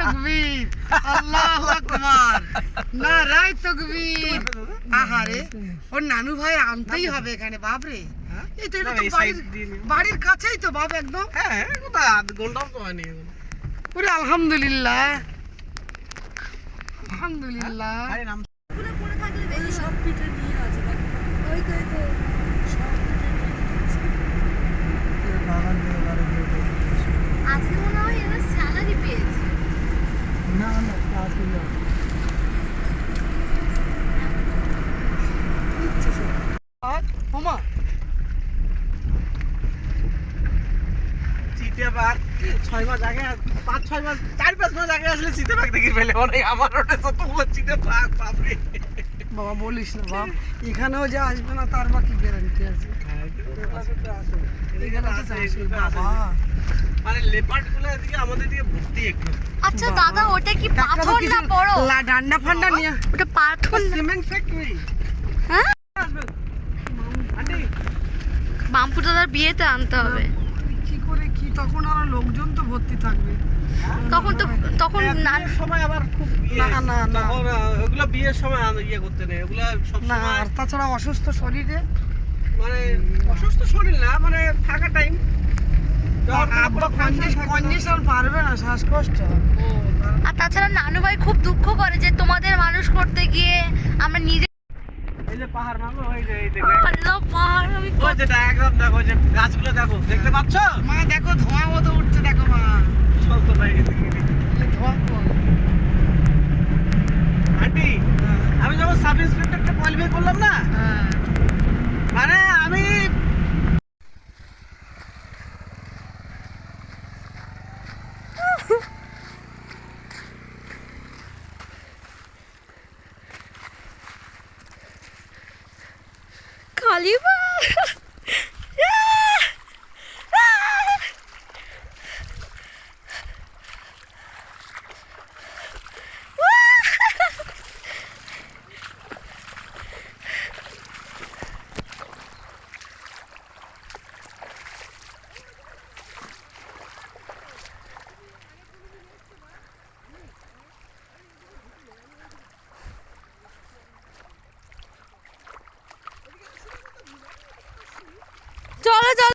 তকবীর। আল্লাহু আকবার। নারাই তকবীর। আহারে ওর নানু ভাই আনতেই হবে এখানে বাপ রে হ্যাঁ? এই তো এটা তো বাড়ির। বাড়ির কাছেই তো বাপ একদম। হ্যাঁ কোথায় আধ ঘন্টাও তো হয়নি। ওরে আলহামদুলিল্লাহ। আলহামদুলিল্লাহ। আরে নাম সব পিঠে নিয়ে আছে ওই তো, ওই তো, সব পিঠে নিয়ে নিয়েছে। আজকে মনে হয় এরা স্যালারি পেয়েছে না না কাজ হলো আর ওমা চিতাবাঘ ছয় মাস আগে পাঁচ ছয় মাস চার পাঁচ মাস আগে আসলে চিতাবাঘ দেখি ফেলে অনেক আমার ওটা যতগুলো চিতাবাঘ বাপরে বাবা, বলিস না, বাপ। এখানেও যে আসবে না, তার বা কি গ্যারান্টি আছে? আচ্ছা দাদা ওটা কি পাথর না বড়? ডান্ডা ফান্ডা নিয়ে ওটা পাথর সিমেন্ট ফ্যাক্টরি হ্যাঁ? বাম্পু দাদার বিয়েতে আনতে হবে। কি করে কি? তখন আরও লোকজন তো ভর্তি থাকবে। তখন তো তখন না সময় আবার খুব ইয়ে, না, না, না। ওগুলো বিয়ের সময় ইয়ে করতে নেই। ওগুলো সব না আর তাছাড়া অসুস্থ শরীরে মানে অসুস্থ শরীর না মানে থাকা টাইম পারবে না শ্বাসকষ্ট আর তাছাড়া নানু ভাই খুব দুঃখ করে যে তোমাদের মানুষ করতে গিয়ে আমরা নিজে এই যে পাহাড় নামো ওই যে এই দেখো আল্লাহ পাহাড় আমি ওই যেটা একদম দেখো যে গাছগুলো দেখো দেখতে পাচ্ছ? মা দেখো ধোঁয়া মতো উঠছে দেখো মা। চল তো ভাই ধোঁয়া আন্টি আমি যখন সাব ইন্সপেক্টরকে করলাম না ali. কালিবা চলো চলো